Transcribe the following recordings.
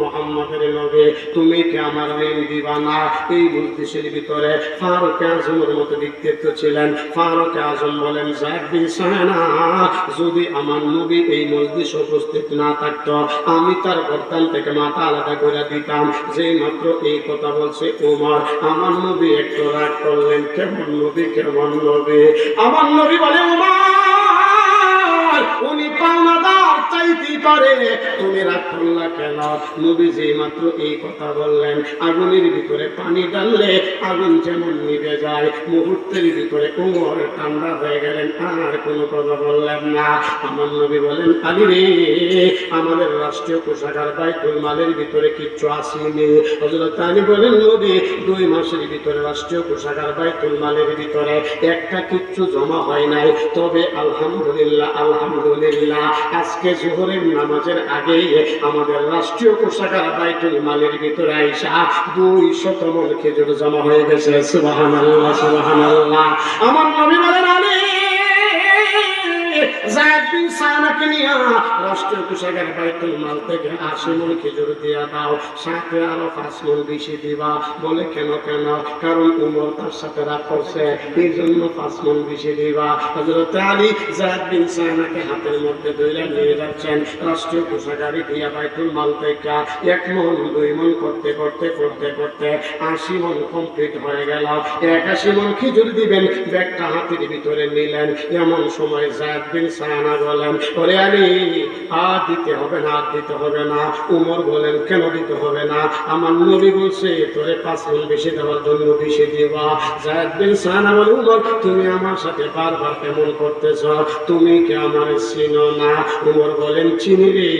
মোহাম্মদের তুমি কি আমার ঋণ দিবা না এই ভিতরে ফারুক আজমের মতো ছিলেন। ফারুক আজম বলেন যদি আমার নবী এই মজলিস উপস্থিত না থাকতো, আমি তার গর্দান থেকে মাথা আলাদা করে দিতাম। যেই মাত্র এই কথা বলছে ওমর আমার নবী একটু রাগ করলেন, কেমন নবী কেমন নবী? আমার নবী বলে ওমর পারে তুমি রাগ করলা কেন? মাত্র এই কথা বললেন। আগুনের ভিতরে পানি ডাললে আগুন যেমন নিভে যায়, মুহূর্তের ভিতরে উমর ঠান্ডা হয়ে গেলেন, আর কোনো কথা বললেন না। আমার নবী বলেন, আলী রে, আমাদের রাষ্ট্রীয় কোষাগার বাইতুল মালের ভিতরে কিচ্ছু আসেনি। হজরত বলেন, নবী, দুই মাসের ভিতরে রাষ্ট্রীয় কোষাগার বাইতুল মালের ভিতরে একটা কিচ্ছু জমা হয় নাই। তবে আলহামদুলিল্লাহ আলহামদুলিল্লাহ, আজকে জোহরের নামাজের আগেই আমাদের রাষ্ট্রীয় কোষাগার বাইতুল মালের ভিতরে আইসা দুই শতমল খেজুর জমা হয়ে গেছে। সুবাহান আমার নবী বলেন, আলী রাষ্ট্রীয় হাতের কোষাগারে দিয়া বাইতুল মাল থেকে। এক মন, দুই মন করতে করতে করতে করতে আশি মন কমপ্লিট হয়ে গেল। একাশি মন খেজুর দিবেন, ব্যাগটা হাতের ভিতরে নিলেন। এমন সময় জায়দ বিন সায়ানা বলেন ওরে আলী আর দিতে হবে না দিতে হবে না। উমর বলেন, কেন দিতে হবে না? আমার নবী বলছে, তোরে পাঁচ মন বেশি দেওয়ার জন্য বেশি দিবা। জায়দ বিন সায়ানা বলে, উমর, তুমি আমার সাথে বারবার কেমন করতেছ। তুমি কি আমার চিনো না? উমর বলেন, চিনি রে,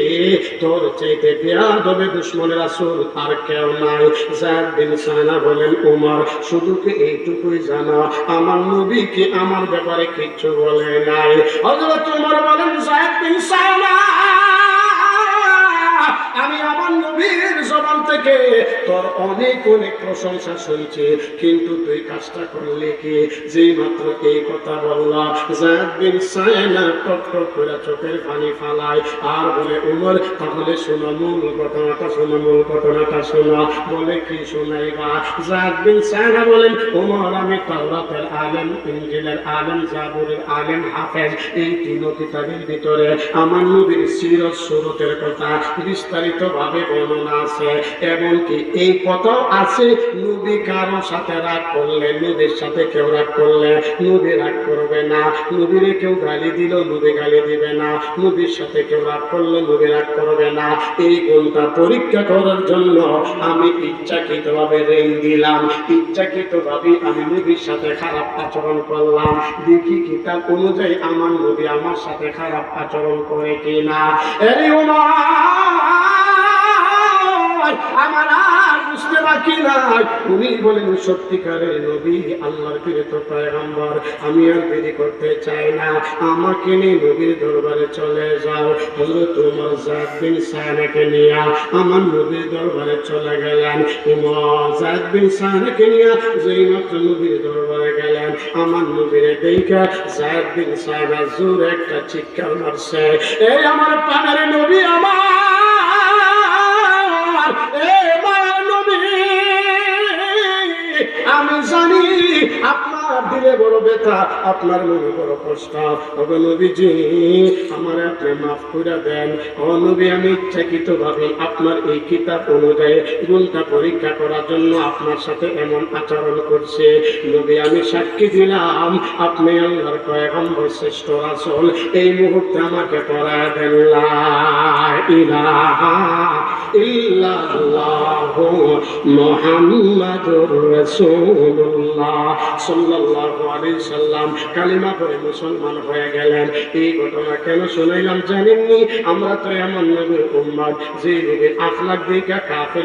তোর চাইতে বিয়া দবে দুশ্মনের আসল আর কেউ নাই। জায়দ বিন সায়ানা বলেন, উমর, শুধু কি এইটুকুই জানো? আমার নবী কি আমার ব্যাপারে কিচ্ছু বলে নাই? হযরত উমর বলেন আমি আমার নবীর থেকে। তোর অনেক অনেক প্রশংসা শুনছি, কিন্তু তুই কাজটা করলে কি? যেই মাত্র এই কথা বললাম, জায়দ সায়না টক করে চোখের পানি ফালায় আর বলে, উমর, তাহলে শোনো, মূল ঘটনাটা শোনো, মূল ঘটনাটা শোনো। বলে কি শোনাইবা? জায়দ বিন সায়না বলেন, উমর, আমি তাওরাতের আলেম, ইনজিলের আলেম, জাবুরের আলেম, হাফেজ। এই তিন কিতাবের ভিতরে আমার নবীর সিরত সুরতের কথা বিস্তারিত ভাবে বর্ণনা আছে। এমনকি এই কথাও আছে, নবী কারোর সাথে রাগ করলে, নবীর সাথে কেউ রাগ করলে, নবী রাগ করবে না। নবীরে কেউ গালি দিল, নবী গালি দিবে না। নবীর সাথে কেউ রাগ করলে, নবী রাগ করবে না। এই গুণটা পরীক্ষা করার জন্য আমি ইচ্ছাকৃত ভাবে রেং দিলাম। ইচ্ছাকৃত ভাবে আমি নবীর সাথে খারাপ আচরণ করলাম। দেখি কিতাব অনুযায়ী আমার নবী আমার সাথে খারাপ আচরণ করে কিনা। এরে উমর আমার আর বুঝতে বাকি নাই। উনি বলেন সত্যিকারের নবী, আল্লাহর প্রেরিত পয়গম্বর, আমি আর দেরি করতে চাই না। আমাকে নিয়ে নবীর দরবারে চলে যাও। হযরত উমর জাদ বিন সানাকে নিয়ে আমার নবীর দরবারে চলে গেলেন। জাদ বিন সানাকে নিয়ে যেই মাত্র নবীর দরবারে গেলেন। আমার নবীরে দেখা জাদ বিন সানা জোর একটা চিৎকার মারছে, এই আমার পানের নবী আমার! আমি জানি আপনার দিলে বড় আপনার মনে বড় কষ্ট। আমার আপনি মাফ করে দেন। আমি ইচ্ছাকৃত ভাবে আপনার এই কিতাব অনুযায়ী গুণটা পরীক্ষা করার জন্য আপনার সাথে এমন আচরণ করছে। নবী, আমি সাক্ষী দিলাম, আপনি আল্লাহর পয়গম্বর শ্রেষ্ঠ আসল এই মুহূর্তে আমাকে পড়া দেন ইলাহা ইল্লাল্লাহু। সাল্লাম। কালিমা মুসলমান এই ঘটনা কেন আমরা তো এমন নবীর উম্মত যে নবীর আখলাক দিকে কাফের